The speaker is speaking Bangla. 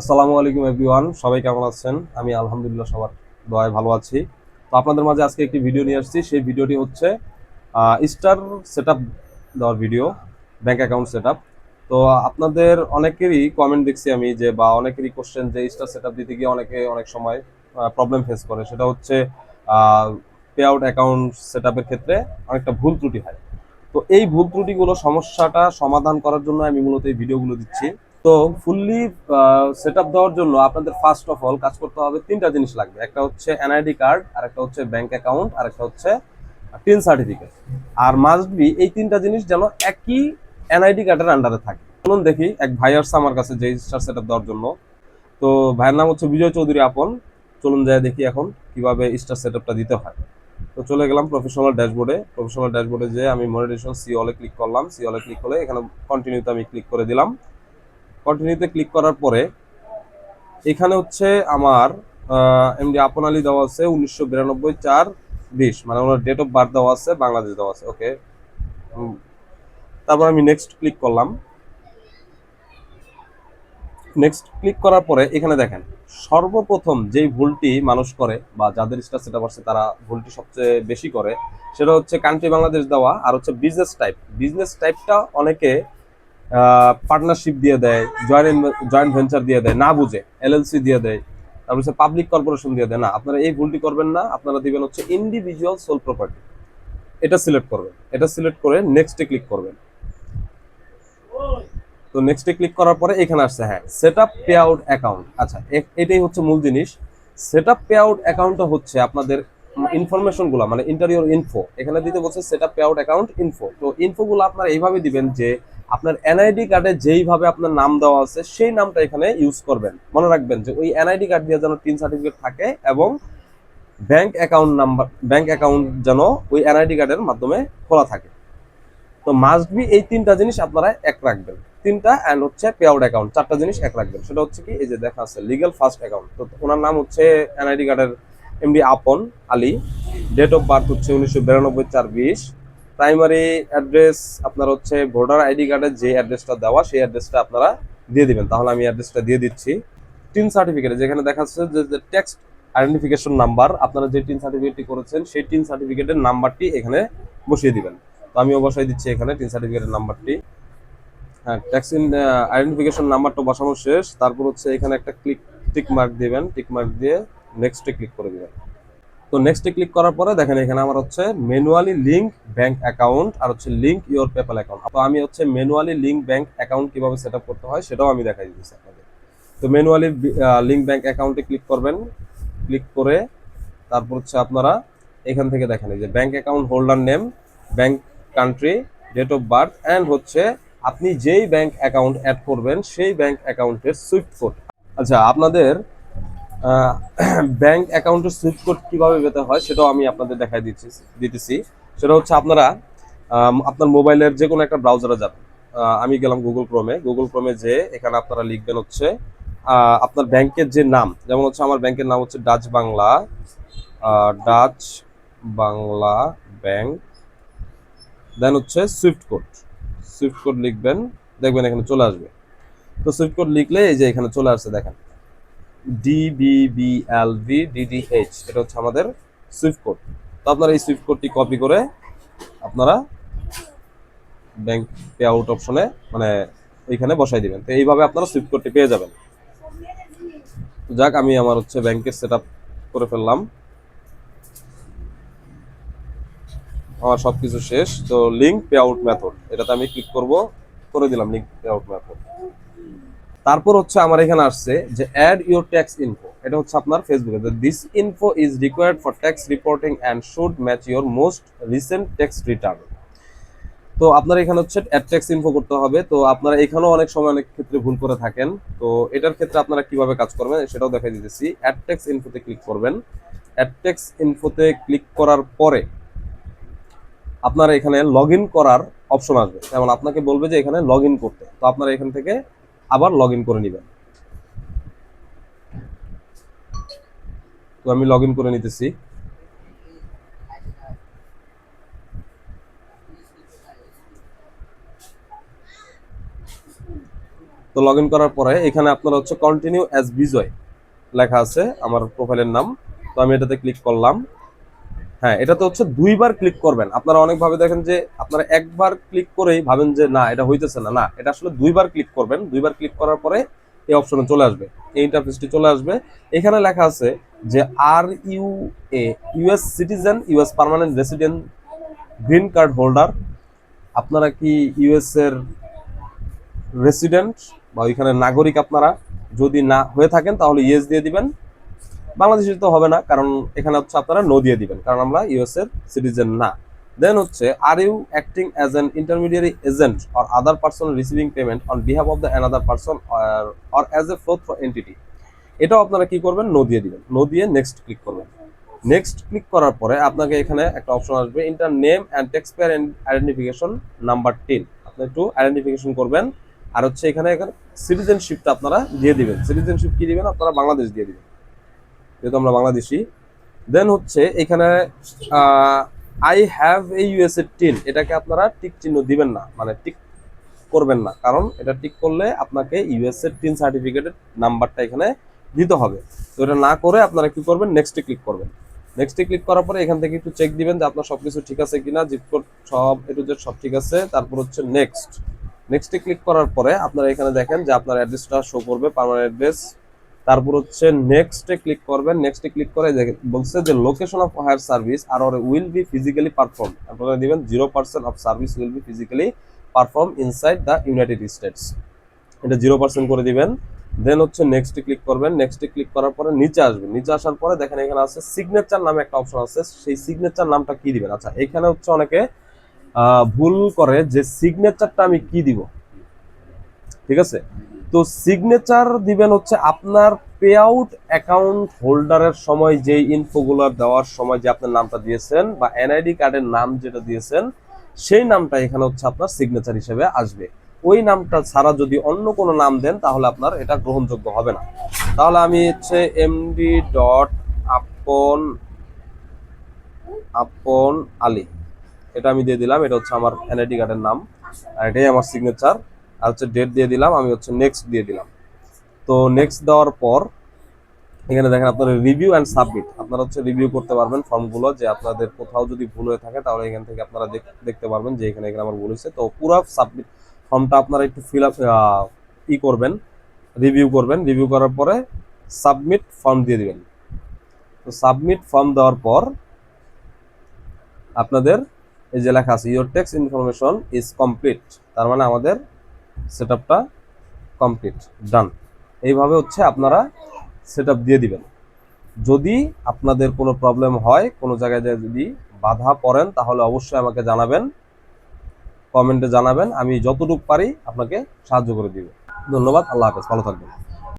আসসালামু আলাইকুম এভরিওয়ান, সবাই কেমন আছেন? আমি আলহামদুলিল্লাহ সবার দোয়ায় ভালো আছি। তো আপনাদের মাঝে আজকে একটি ভিডিও নিয়ে আসছি। সেই ভিডিওটি হচ্ছে স্টার সেট আপ দেওয়ার ভিডিও, ব্যাংক অ্যাকাউন্ট সেট তো আপনাদের অনেকেরই কমেন্ট দেখছি আমি যে, বা অনেকেরই কোশ্চেন যে, স্টার সেট দিতে গিয়ে অনেকে অনেক সময় প্রবলেম ফেস করে। সেটা হচ্ছে পে আউট অ্যাকাউন্ট সেট ক্ষেত্রে অনেকটা ভুল ত্রুটি হয়। তো এই ভুল ত্রুটিগুলো, সমস্যাটা সমাধান করার জন্য আমি মূলত এই ভিডিওগুলো দিচ্ছি। তো ফুললি সেট আপ দেওয়ার জন্য আপনাদের ফার্স্ট অফ অল কাজ করতে হবে তিনটা জিনিস লাগবে। একটা হচ্ছে এনআইডি কার্ড আর একটা হচ্ছে ব্যাংক অ্যাকাউন্ট আর একটা হচ্ছে টিন সার্টিফিকেট আর মাস্ট বি এই তিনটা জিনিস যেন একই এনআইডি কার্ডের আন্ডারে থাকে। চলুন দেখি এক ভাই আসছে আমার কাছে যে স্টার সেট আপ দেওয়ার জন্য। তো ভাইয়ের নাম হচ্ছে বিজয় চৌধুরী আপন। চলুন যায় দেখি এখন কীভাবে স্টার সেট আপটা দিতে হয়। তো চলে গেলাম প্রফেশনাল ড্যাশবোর্ডে প্রফেশনাল ড্যাশবোর্ডে যে আমি মনিটেশন সি অলে ক্লিক করলাম। সি অলে ক্লিক করে এখানে কন্টিনিউতে আমি ক্লিক করে দিলাম। কন্টিনিউতে ক্লিক করার পরে, এখানে হচ্ছে আমার এমডি আপন আলী দেওয়া আছে উনিশশো বিরানব্বই চার বিশ মানে ওনার ডেট অফ বার্থ দেওয়া আছে, বাংলাদেশ দেওয়া আছে ওকে তারপর আমি নেক্সট ক্লিক করলাম। নেক্সট ক্লিক করার পরে, এখানে দেখেন, সর্বপ্রথম যেই ভুলটি মানুষ করে, বা যাদের স্টার সেট আছে, তারা ভুলটি সবচেয়ে বেশি করে, সেটা হচ্ছে কান্ট্রি বাংলাদেশ দেওয়া, আর হচ্ছে বিজনেস টাইপ বিজনেস টাইপটা অনেকে পার্টনারশিপ দিয়ে দেয় জয়েন্ট জয়েন্ট ভেঞ্চার দিয়ে দেয়, না বুঝে এলএলসি দিয়ে দেয়, তারপর হচ্ছে পাবলিক কর্পোরেশন দিয়ে দেয়, না, আপনারা এই ভুলটি করবেন না, আপনারা দিবেন হচ্ছে ইন্ডিভিজুয়াল সোল প্রপার্টি এটা সিলেক্ট করবেন, এটা সিলেক্ট করে নেক্সটে ক্লিক করবেন। তো নেক্সটে ক্লিক করার পরে এখানে আসছে হ্যাঁ set up pay out account আচ্ছা এটাই হচ্ছে মূল জিনিস। সেট আপ পে আউট অ্যাকাউন্টটা হচ্ছে আপনাদের ইনফরমেশনগুলা মানে ইন্টারিয়র ইনফো এখানে দিতে বলছে সেট আপ অ্যাকাউন্ট ইনফো তো ইনফো গুলো আপনারা এইভাবে দিবেন যে আপনার এনআইডি কার্ডে যেইভাবে আপনার নাম দেওয়া আছে, সেই নামটা এখানে ইউজ করবেন। মনে রাখবেন যে ওই এনআইডি কার্ড দিয়ে যেন টিন সার্টিফিকেট থাকে এবং bank account number bank account যেন ওই এনআইডি কার্ডের মাধ্যমে খোলা থাকে। তো মাস্ট বি এই তিনটা জিনিস আপনারা এক রাখবেন। তিনটা অ্যান্ড হচ্ছে পে আউট অ্যাকাউন্ট চারটা জিনিস এক রাখবেন। সেটা হচ্ছে কি, এই যে দেখা আছে লিগ্যাল ফার্স্ট অ্যাকাউন্ট তো ওনার নাম হচ্ছে এনআইডি কার্ডের এমডি আপন আলী ডেট অফ বার্থ হচ্ছে উনিশশো বিরানব্বই চার বিশ। প্রাইমারি অ্যাড্রেস আপনার হচ্ছে ভোটার আইডি কার্ডের যে অ্যাড্রেসটা দেওয়া, সেই অ্যাড্রেসটা আপনারা দিয়ে দিবেন। তাহলে আমি অ্যাড্রেসটা দিয়ে দিচ্ছি। টিন সার্টিফিকেটে যেখানে দেখা যাচ্ছে যে টেক্সট আইডেন্টিফিকেশন নাম্বার আপনারা যে টিন সার্টিফিকেটটি করেছেন, সেই টিন সার্টিফিকেটের নাম্বারটি এখানে বসিয়ে দিবেন। তো আমি অবশ্যই দিচ্ছি এখানে টিন সার্টিফিকেটের নাম্বারটি হ্যাঁ ট্যাক্স আইডেন্টিফিকেশন নাম্বারটা বসানো শেষ। তারপর হচ্ছে এখানে একটা ক্লিক টিক মার্ক দিবেন। টিক মার্ক দিয়ে নেক্সটে ক্লিক করে দিবেন। তো নেক্সটে ক্লিক করার পরে দেখেন এখানে আমার হচ্ছে ম্যানুয়ালি লিঙ্ক ব্যাংক অ্যাকাউন্ট আর হচ্ছে লিঙ্ক ইওর পেপাল অ্যাকাউন্ট তো আমি হচ্ছে ম্যানুয়ালি লিঙ্ক ব্যাংক অ্যাকাউন্ট কীভাবে সেট করতে হয় সেটাও আমি দেখাই দিচ্ছি আপনাদের। তো ম্যানুয়ালি লিঙ্ক ব্যাংক অ্যাকাউন্টে ক্লিক করবেন। ক্লিক করে তারপর হচ্ছে আপনারা এখান থেকে দেখেন এই যে bank account holder name bank country date of birth and হচ্ছে আপনি যেই ব্যাংক অ্যাকাউন্ট অ্যাড করবেন সেই ব্যাংক অ্যাকাউন্টের সুইফট কোড আচ্ছা আপনাদের ব্যাংক অ্যাকাউন্টের সুইফট কোড কীভাবে পেতে হয় সেটাও আমি আপনাদের দেখাই দিচ্ছি, দিতেছি। সেটা হচ্ছে আপনারা আপনার মোবাইলের যে কোনো একটা ব্রাউজারে যাবেন। আমি গেলাম গুগল ক্রোমে গুগল ক্রোমে যে এখানে আপনারা লিখবেন হচ্ছে আপনার ব্যাংকের যে নাম, যেমন হচ্ছে আমার ব্যাংকের নাম হচ্ছে Dutch Bangla Dutch Bangla bank then হচ্ছে সুইফট কোড সুইফট কোড লিখবেন, দেখবেন এখানে চলে আসবে। তো সুইফট কোড লিখলে এই যে এখানে চলে আসছে, দেখেন। ডিবিবিএলভি ডিডিএইচ এটা হচ্ছে আমাদের সুইফট কোড তো আপনারা এই সুইফট কোডটি কপি করে আপনারা ব্যাংক পে আউট অপশনে মানে ওইখানে বসাই দিবেন। তো এইভাবে আপনারা সুইফট কোডটি পেয়ে যাবেন। যাক, আমি আমার হচ্ছে ব্যাংকের সেট করে ফেললাম। আমার সবকিছু শেষ। তো লিঙ্ক পে আউট মেথড এটাতে আমি ক্লিক করব, করে দিলাম লিঙ্ক পে আউট মেথড তারপর হচ্ছে আমার এখানে আসছে যে অ্যাড ইউর ট্যাক্স ইনফো এটা হচ্ছে আপনার ফেসবুকে this info is required for tax reporting and should match your most recent tax return তো আপনার এখানে হচ্ছে অ্যাড ট্যাক্স ইনফো করতে হবে। তো আপনারা এখানেও অনেক সময় অনেক ক্ষেত্রে ভুল করে থাকেন। তো এটার ক্ষেত্রে আপনারা কীভাবে কাজ করবেন সেটাও দেখাই দিতেছি। অ্যাড ট্যাক্স ইনফোতে ক্লিক করবেন। অ্যাড ট্যাক্স ইনফোতে ক্লিক করার পরে আপনার এখানে লগ করার অপশন আসবে। যেমন আপনাকে বলবে যে এখানে লগ করতে। তো আপনারা এখান থেকে আবার লগ ইন করে নেবেন। তো আমি লগ ইন করে নিতেছি। তো লগ ইন করার পরে এখানে আপনারা হচ্ছে কন্টিনিউ অ্যাজ বিজয় লেখা আছে, আমার প্রোফাইলের নাম। তো আমি এটাতে ক্লিক করলাম। হ্যাঁ এটা তো হচ্ছে দুইবার ক্লিক করবেন। আপনারা অনেকভাবে দেখেন যে আপনারা একবার ক্লিক করেই ভাবেন যে না, এটা হইতেছে না। না, এটা আসলে দুইবার ক্লিক করবেন। দুইবার ক্লিক করার পরে এই অপশনে চলে আসবে। এই ইন্টারফেসটি চলে আসবে। এখানে লেখা আছে যে are you a US citizen US permanent resident green card holder আপনারা কি ইউএস এর রেসিডেন্ট বা ওইখানে নাগরিক আপনারা যদি না হয়ে থাকেন, তাহলে ইয়েস দিয়ে দিবেন। বাংলাদেশে তো হবে না, কারণ এখানে হচ্ছে আপনারা নো দিয়ে দিবেন, কারণ আমরা ইউএস এর সিটিজেন না। দেন হচ্ছে are you acting as an intermediary agent or other person receiving payment on behalf of the another person or as a flow through entity এটাও আপনারা কি করবেন? নো দিয়ে দিবেন। নো দিয়ে নেক্সট ক্লিক করবেন। নেক্সট ক্লিক করার পরে আপনাকে এখানে একটা অপশন আসবে enter name and taxpayer identification number TIN আপনি একটু আইডেন্টিফিকেশন করবেন, আর হচ্ছে এখানে এখানে সিটিজেনশিপটা আপনারা দিয়ে দিবেন। সিটিজেনশিপ কি দিবেন? আপনারা বাংলাদেশ দিয়ে দিবেন। যেহেতু আমরা বাংলাদেশি। দেন হচ্ছে এখানে আই হ্যাভ এ ইউএস এর টিন এটাকে আপনারা টিক চিহ্ন দিবেন না মানে টিক করবেন না। কারণ এটা টিক করলে আপনাকে ইউএস এর টিন সার্টিফিকেটের নাম্বারটা এখানে দিতে হবে। তো এটা না করে আপনারা কি করবেন নেক্সটে ক্লিক করবেন। নেক্সটে ক্লিক করার পরে এখান থেকে একটু চেক দিবেন যে আপনার সবকিছু ঠিক আছে কিনা জিপ কোড সব এটু জেড সব ঠিক আছে। তারপর হচ্ছে নেক্সট নেক্সটে ক্লিক করার পরে আপনারা এখানে দেখেন যে আপনার অ্যাড্রেসটা শো করবে পার্মানেন্ট অ্যাড্রেস তারপর হচ্ছে নেক্সটে ক্লিক করবেন নেক্সটে ক্লিক করে বলছে যে location of where service are or will be physically perform আপনারা দিবেন zero percent of service will be physically perform inside the United States এটা জিরো পার্সেন্ট করে দিবেন। দেন হচ্ছে নেক্সটে ক্লিক করবেন। নেক্সটে ক্লিক করার পরে নিচে আসবেন। নিচে আসার পরে দেখেন এখানে আছে সিগনেচার নামে একটা অপশন আছে। সেই সিগনেচার নামটা কি দিবেন? আচ্ছা এখানে হচ্ছে অনেকে ভুল করে যে সিগনেচারটা আমি কি দিব? ঠিক আছে? তো সিগনেচার দিবেন হচ্ছে আপনার পে আউট অ্যাকাউন্ট হোল্ডারের সময় যে ইনফোগুলো দেওয়ার সময় যে আপনার নামটা দিয়েছেন বা এনআইডি কার্ডের নাম যেটা দিয়েছেন, সেই নামটা এখানে হচ্ছে আপনার সিগনেচার হিসেবে আসবে। ওই নামটা ছাড়া যদি অন্য কোনো নাম দেন, তাহলে আপনার এটা গ্রহণযোগ্য হবে না। তাহলে আমি হচ্ছে এমডি ডট আপন আপন আলী এটা আমি দিয়ে দিলাম, এটা হচ্ছে আমার এনআইডি কার্ডের নাম, আর এটাই আমার সিগনেচার আর হচ্ছে ডেট দিয়ে দিলাম, আমি হচ্ছে নেক্সট দিয়ে দিলাম। তো নেক্সট দেওয়ার পর, এখানে দেখেন আপনারা রিভিউ অ্যান্ড সাবমিট আপনারা হচ্ছে রিভিউ করতে পারবেন ফর্মগুলো যে আপনাদের কোথাও যদি ভুল হয়ে থাকে, তাহলে এখান থেকে আপনারা দেখ- দেখতে পারবেন যে এখানে এখানে আমার ভুল হয়েছে। তো পুরো সাবমিট ফর্মটা আপনারা একটু ফিল আপ ই করবেন রিভিউ করবেন। রিভিউ করার পরে সাবমিট ফর্ম দিয়ে দিবেন। তো সাবমিট ফর্ম দেওয়ার পর আপনাদের এই যে লেখা আছে your tax information is complete তার মানে আমাদের সেট কমপ্লিট, ডান। এইভাবে হচ্ছে আপনারা সেট দিয়ে দিবেন। যদি আপনাদের কোনো প্রবলেম হয়, কোনো জায়গায় যদি বাধা পড়েন, তাহলে অবশ্যই আমাকে জানাবেন। কমেন্টে জানাবেন, আমি যতটুকু পারি আপনাকে সাহায্য করে দিব। ধন্যবাদ, আল্লাহ হাফেজ, ভালো থাকবেন।